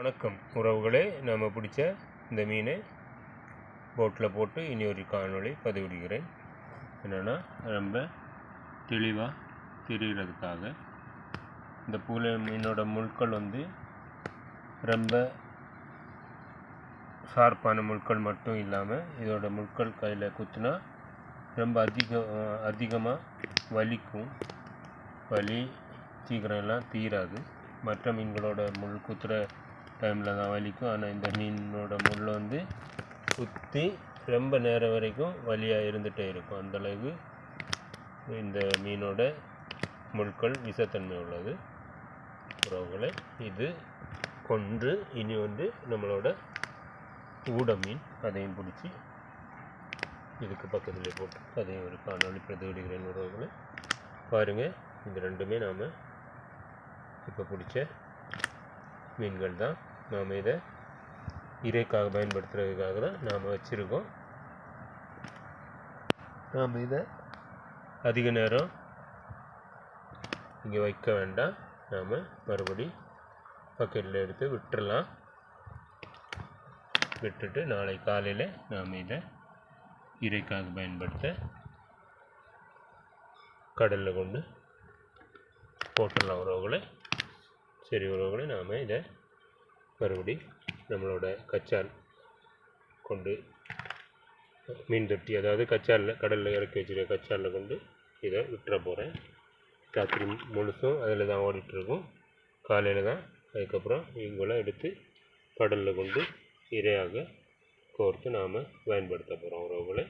வணக்கம் உறவுகளே நம்ம பிடிச்ச இந்த மீனை போட்டில் போட்டு இனி ஒரு காணொளி பதிவிடுகிறேன். என்னென்னா ரொம்ப தெளிவாக தெரிகிறதுக்காக இந்த பூலை மீனோட முழுக்கள் வந்து ரொம்ப ஷார்ப்பான முட்கள் மட்டும் இல்லாமல் இதோட முழுக்கள் கையில் குத்துனா ரொம்ப அதிக அதிகமாக வலிக்கும். வலி சீக்கிரம் எல்லாம் தீராது. மற்ற மீன்களோட முள் குத்துற டைமில் தான் வலிக்கும். ஆனால் இந்த மீனோட முள் வந்து குத்தி ரொம்ப நேரம் வரைக்கும் வலியாக இருந்துகிட்டே இருக்கும். அந்தளவுக்கு இந்த மீனோட முட்கள் விஷத்தன்மை உள்ளது. உறவுகளை இது கொன்று இனி வந்து நம்மளோட ஊட மீன். அதையும் பிடிச்சி இதுக்கு பக்கத்தில் போட்டு அதையும் ஒரு காணொலி பிரதிவிடுகிறேன் உறவுகளை. பாருங்கள் இது ரெண்டுமே நாம் இப்போ பிடிச்ச மீன்கள் தான் நாம் இதை இறைக்காக பயன்படுத்துறதுக்காக தான் நாம் வச்சுருக்கோம். நாம் இதை அதிக நேரம் இங்கே வைக்க வேண்டாம். நாம் மறுபடி பக்கெட்டில் எடுத்து விட்டுடலாம் விட்டுட்டு நாளை காலையில் நாம் இதை இறைக்காக பயன்படுத்த கடலில் கொண்டு போட்டுடலாம் உறவுகளை. சரி உறவுகளை நாம் இதை மறுபடி நம்மளோட கச்சால் கொண்டு மீன் தொட்டி அதாவது கச்சாலில் கடலில் இறக்கி வச்சுருக்க கச்சாலில் கொண்டு இதை விட்டுற போகிறேன் ராத்திரி முழுசும் அதில் தான் ஓடிட்டுருக்கும். காலையில் தான் அதுக்கப்புறம் இவங்களாம் எடுத்து கடலில் கொண்டு இரையாக கோர்த்து நாம் பயன்படுத்த போகிறோம் உறவுகளை